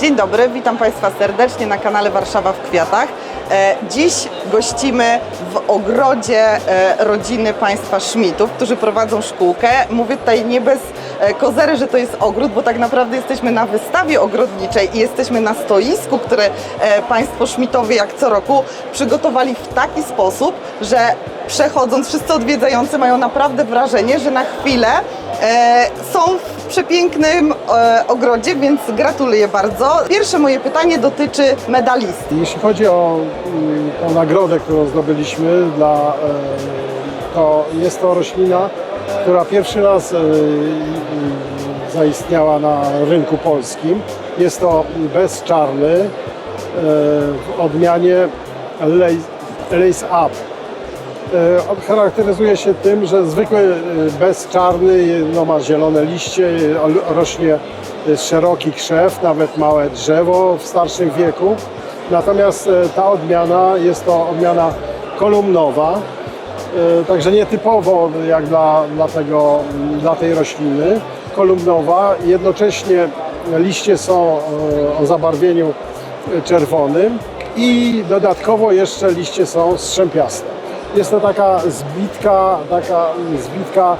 Dzień dobry, witam Państwa serdecznie na kanale Warszawa w Kwiatach. E, Dziś gościmy w ogrodzie e, rodziny państwa Szmitów, którzy prowadzą szkółkę. Mówię tutaj nie bez e, kozery, że to jest ogród, bo tak naprawdę jesteśmy na wystawie ogrodniczej i jesteśmy na stoisku, które państwo Szmitowie jak co roku przygotowali w taki sposób, że przechodząc wszyscy odwiedzający mają naprawdę wrażenie, że na chwilę są w przepięknym e, ogrodzie, więc gratuluję bardzo. Pierwsze moje pytanie dotyczy medalisty. Jeśli chodzi o mm, nagrodę, którą zdobyliśmy, dla, e, to jest to roślina, która pierwszy raz e, e, zaistniała na rynku polskim. Jest to bezczarny e, w odmianie Lace- Lace Up. E, charakteryzuje się tym, że zwykły e, bezczarny no, ma zielone liście, rośnie e, szeroki krzew, nawet małe drzewo w starszym wieku. Natomiast ta odmiana jest to odmiana kolumnowa, także nietypowo jak dla, dla, tego, dla tej rośliny. Kolumnowa, jednocześnie liście są o zabarwieniu czerwonym i dodatkowo jeszcze liście są strzępiaste. Jest to taka zbitka, taka zbitka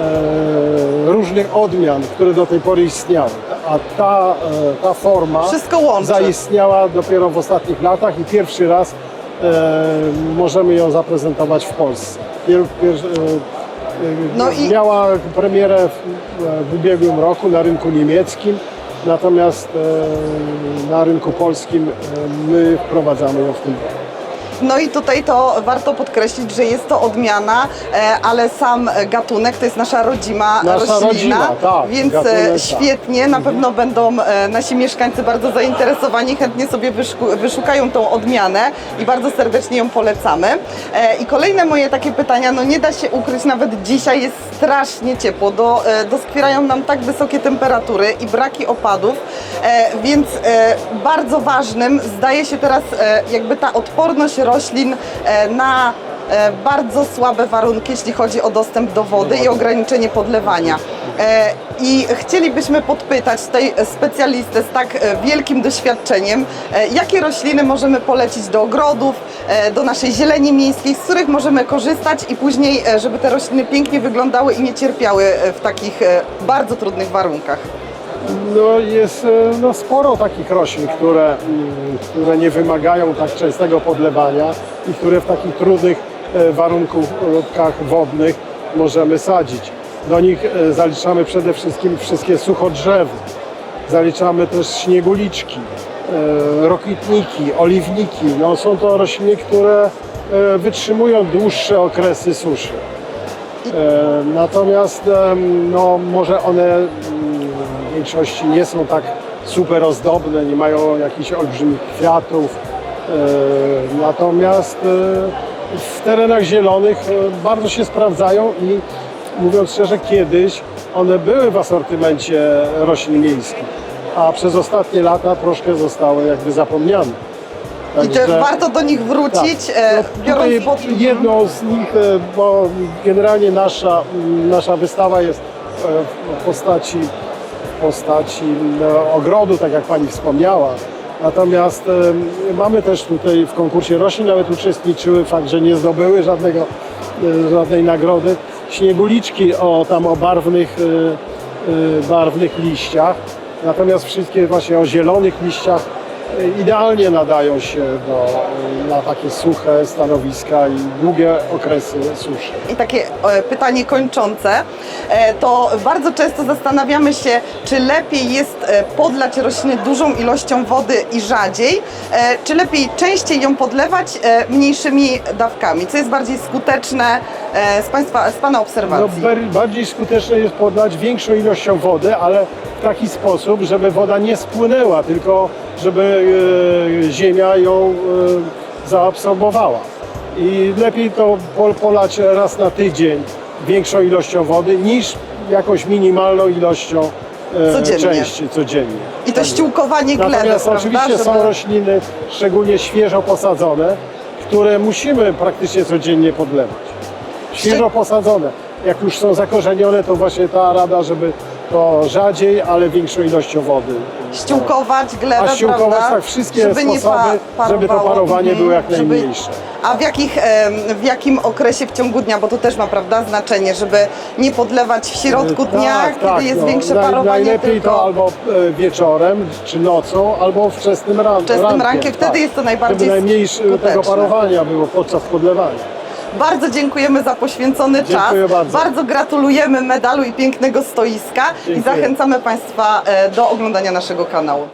e, różnych odmian, które do tej pory istniały. A ta, e, ta forma Wszystko łączy. zaistniała dopiero w ostatnich latach i pierwszy raz e, możemy ją zaprezentować w Polsce. Pier, pier, e, e, No i- Miała premierę w, w ubiegłym roku na rynku niemieckim, natomiast e, na rynku polskim e, my wprowadzamy ją w tym roku. No i tutaj to warto podkreślić, że jest to odmiana, e, ale sam gatunek to jest nasza rodzima Nasza roślina, rodzima, tak, więc gatunek, e, tak. świetnie, na pewno będą e, nasi mieszkańcy bardzo zainteresowani, chętnie sobie wyszukają tą odmianę i bardzo serdecznie ją polecamy. I kolejne moje takie pytania, no nie da się ukryć, nawet dzisiaj jest strasznie ciepło, do, doskwierają nam tak wysokie temperatury i braki opadów, więc bardzo ważnym zdaje się teraz jakby ta odporność roślin e, na e, bardzo słabe warunki, jeśli chodzi o dostęp do wody i ograniczenie podlewania. E, I chcielibyśmy podpytać tutaj specjalistę z tak wielkim doświadczeniem, jakie rośliny możemy polecić do ogrodów, do naszej zieleni miejskiej, z których możemy korzystać i później, żeby te rośliny pięknie wyglądały i nie cierpiały w takich bardzo trudnych warunkach. No jest e, no, sporo takich roślin, które, mm, które nie wymagają tak częstego podlewania i które w takich trudnych e, warunkach wodnych możemy sadzić. Do nich e, zaliczamy przede wszystkim wszystkie suchodrzewy. Zaliczamy też śnieguliczki, rokitniki, oliwniki. No, są to rośliny, które wytrzymują dłuższe okresy suszy. Natomiast no, może one mm, większości nie są tak super ozdobne, nie mają jakichś olbrzymich kwiatów. E, Natomiast e, w terenach zielonych e, bardzo się sprawdzają i mówiąc szczerze, kiedyś one były w asortymencie roślin miejskich, a przez ostatnie lata troszkę zostały jakby zapomniane. I to Także- warto do nich wrócić, e, no, biorąc pod... jedną z nich, bo generalnie nasza, nasza wystawa jest w postaci, w postaci no, ogrodu, tak jak Pani wspomniała. Natomiast mamy też tutaj w konkursie roślin nawet uczestniczyły, fakt, że nie zdobyły żadnego, e, żadnej nagrody. Śnieguliczki o tam o barwnych, e, e, barwnych liściach. Natomiast wszystkie właśnie o zielonych liściach idealnie nadają się do, na takie suche stanowiska i długie okresy suszy. I takie e, pytanie kończące, e, to bardzo często zastanawiamy się, czy lepiej jest e, podlać rośliny dużą ilością wody i rzadziej, e, czy lepiej częściej ją podlewać e, mniejszymi dawkami. Co jest bardziej skuteczne e, z, państwa, z Pana No, obserwacji? bar- bardziej skuteczne jest podlać większą ilością wody, ale w taki sposób, żeby woda nie spłynęła, tylko żeby ziemia ją e, zaabsorbowała. I lepiej to po- polać raz na tydzień większą ilością wody niż jakąś minimalną ilością e, Codziennie. części codziennie. I to ściółkowanie gleby, Natomiast prawda? oczywiście są Żeby- rośliny, szczególnie świeżo posadzone, które musimy praktycznie codziennie podlewać. Świeżo posadzone. Jak już są zakorzenione, to właśnie ta rada, żeby to rzadziej, ale większą ilością wody. Ściółkować glebę, A ściółkować, prawda? tak, wszystkie sposoby, żeby to parowanie Mhm, było jak żeby- najmniejsze. A w, jakich, w jakim okresie w ciągu dnia, bo to też ma prawda, znaczenie, żeby nie podlewać w środku dnia, kiedy jest no. większe parowanie, Najlepiej tylko... to albo e, wieczorem, czy nocą, albo wczesnym rankiem. Wczesnym rankiem, rankiem, wtedy jest to najbardziej Żeby najmniejsze skuteczne. tego parowania było podczas podlewania. Bardzo dziękujemy za poświęcony Dziękuję czas. bardzo. gratulujemy medalu i pięknego stoiska i Dziękuję. zachęcamy Państwa e, do oglądania naszego kanału.